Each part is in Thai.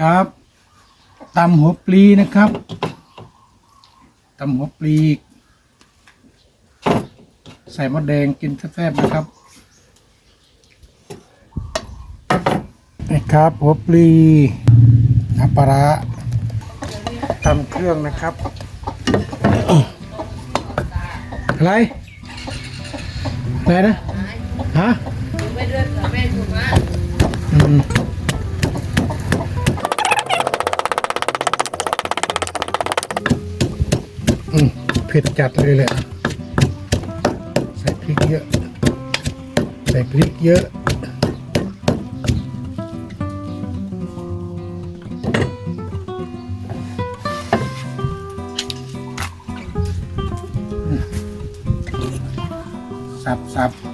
ครับตำหัวปลีนะครับตำหัวปลี ใส่มดแดงกินแซ่บๆนะครับนี่ครับหัวปลีน้ำปลาร้าตำเครื่องนะครับอะไรอะไรนะฮะ ผ็ดจัดเลยแหละ ใส่พริกเยอะ ใส่พริกเยอะสับสับ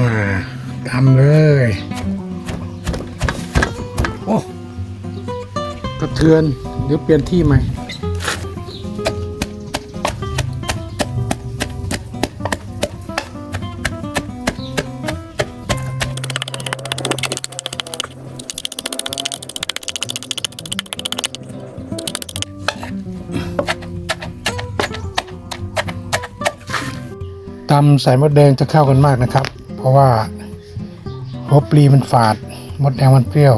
อ่าทำเลย โอ้กระเทือนเดี๋ยวเปลี่ยนที่ใหม่ตำใส่มดแดงจะเข้ากันมากนะครับ เพราะว่าหัวปลีมันฝาด มดแดงมันเปรี้ยว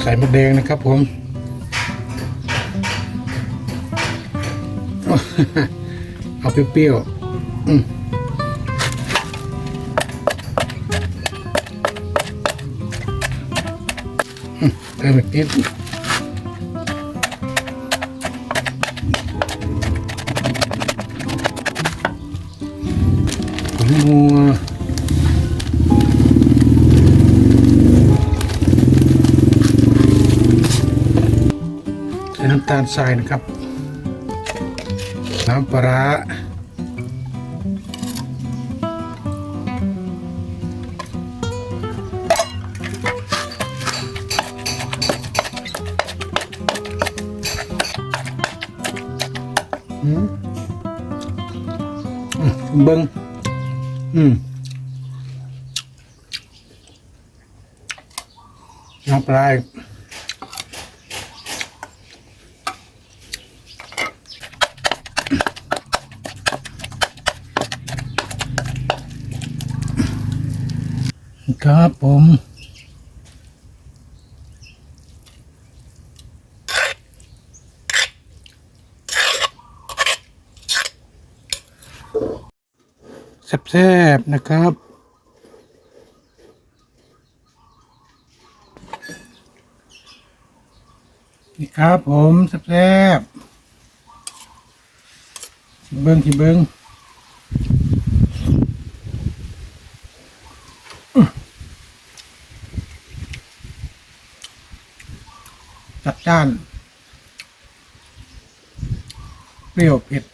ใส่มดแดงนะครับผม เอาเปรี้ยวๆเติมอีกนิด ผงนัวใส่น้ำตาลทรายนะครับ น้ำปลาเบิ้ง อืมน้ำปลาครับผม แซ่บๆนะครับนี่ครับผมแซ่บๆชิมเบิ้งชิมเบิ้งจัดจ้าน เปรี้ยวเผ็ด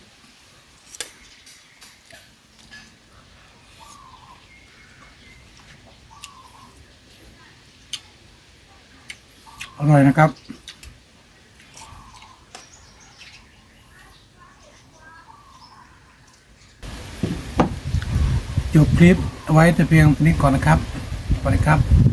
อร่อยนะครับ จบคลิปไว้แต่เพียงนี้ก่อนนะครับสวัสดีครับ